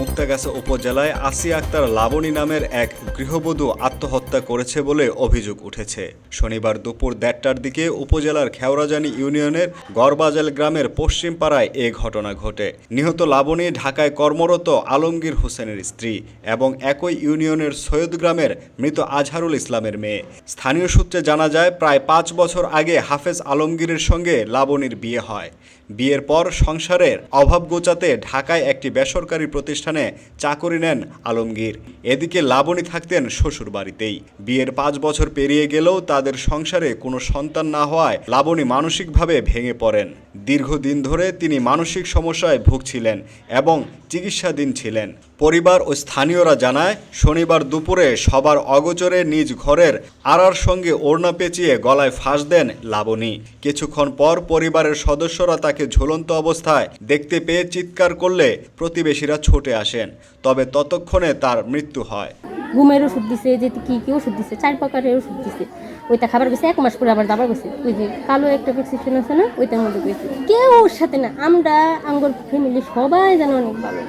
মুক্তাগাছা উপজেলায় আসিয়া আক্তার লাবণী নামের এক গৃহবধূ আত্মহত্যা করেছে বলে অভিযোগ উঠেছে। শনিবার দুপুর দেড়টার দিকে উপজেলার খেওরাজানি ইউনিয়নের গড়বাজাল গ্রামের পশ্চিম পাড়ায় এ ঘটনা ঘটে। নিহত লাবণী ঢাকায় কর্মরত আলমগীর হোসেনের স্ত্রী এবং একই ইউনিয়নের সৈয়দ গ্রামের মৃত আজহারুল ইসলামের মেয়ে। স্থানীয় সূত্রে জানা যায়, প্রায় পাঁচ বছর আগে হাফেজ আলমগীরের সঙ্গে লাবণীর বিয়ে হয়। বিয়ের পর সংসারের অভাব গোচাতে ঢাকায় একটি বেসরকারি প্রতিষ্ঠানে চাকরি নেন আলমগীর। এদিকে লাবণী থাকতেন শ্বশুর বাড়িতেই বিয়ের পাঁচ বছর পেরিয়ে গেলেও তাদের সংসারে কোনো সন্তান না হওয়ায় লাবণী মানসিকভাবে ভেঙে পড়েন। দীর্ঘদিন ধরে তিনি মানসিক সমস্যায় ভুগছিলেন এবং চিকিৎসাধীন ছিলেন। পরিবার ও স্থানীয়রা জানায়, শনিবার দুপুরে সবার অগোচরে নিজ ঘরের আড়ার সঙ্গে ওড়না পেঁচিয়ে গলায় ফাঁস দেন লাবণী। কিছুক্ষণ পর পরিবারের সদস্যরা তাকে ঝুলন্ত অবস্থায় দেখতে পেয়ে চিৎকার করলে প্রতিবেশীরা ছুটে আসেন তবে ততক্ষণে তার মৃত্যু হয়। ঘুমের ওষুধ দিছে যে কি কি ওষুধ দিছে? চার প্রকারের ওষুধ দিছে। ওইটা খাবার গেছে এক মাস পরে আবার দাবার গেছে। ওই যে কালো একটা প্রেসক্রিপশন আছে না ওইটার মধ্যে গেছে। কেউ ওর সাথে না আমরা আঙ্গর ফ্যামিলি সবাই যেন অনেক ভালো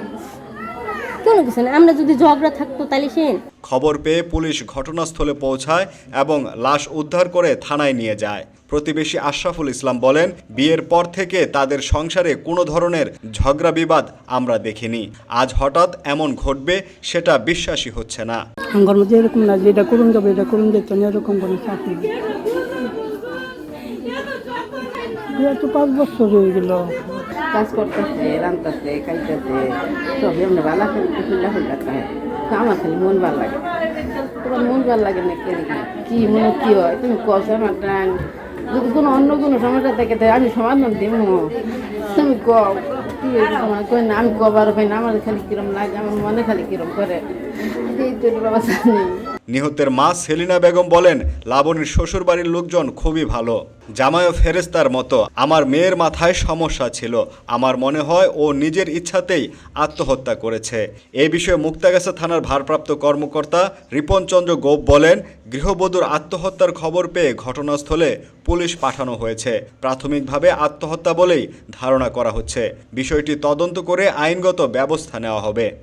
কেউ কিছু না আমরা যদি ঝগড়া থাকতো তাহলে সেন খবর পেয়ে পুলিশ ঘটনাস্থলে পৌঁছায় এবং লাশ উদ্ধার করে থানায় নিয়ে যায়। প্রতিবেশী আশরাফুল ইসলাম বলেন বিয়ের পর থেকে তাদের সংসারে কোনো ধরনের ঝগড়া বিবাদ আমরা দেখিনি। আজ হঠাৎ এমন ঘটবে সেটা বিশ্বাসই হচ্ছে না। আমার মধ্যে এরকম না যে এটা করুন যাবে এটা করুন যেত না এরকম কোনো চাপ নেই। তো পাঁচ বছর হয়ে গেল। কাজ করতেছে রান্তাছে খাইতেছে সবই আমরা ভালো খালি খুল্লা খুল্লা তো আমার খালি মন ভালো লাগে। তোমার মন ভালো লাগে না কেন কি মনে কি হয়? তুমি কষে আমার টান যদি কোনো অন্য কোনো সমস্যা থাকে তাই আমি সমাধান দিব। তুমি কি আমি কবার হয় না, আমার খালি কিরম লাগে, আমার মনে খালি কিরম করে। এই তোর বাবা নিহতের মা সেলিনা বেগম বলেন, লাবণীর শ্বশুরবাড়ির লোকজন খুবই ভালো। জামায় ফেরেস্তার মতো। আমার মেয়ের মাথায় সমস্যা ছিল। আমার মনে হয় ও নিজের ইচ্ছাতেই আত্মহত্যা করেছে। এ বিষয়ে মুক্তাগাছা থানার ভারপ্রাপ্ত কর্মকর্তা রিপন চন্দ্র গোপ বলেন, গৃহবধূর আত্মহত্যার খবর পেয়ে ঘটনাস্থলে পুলিশ পাঠানো হয়েছে। প্রাথমিকভাবে আত্মহত্যা বলেই ধারণা করা হচ্ছে। বিষয়টি তদন্ত করে আইনগত ব্যবস্থা নেওয়া হবে।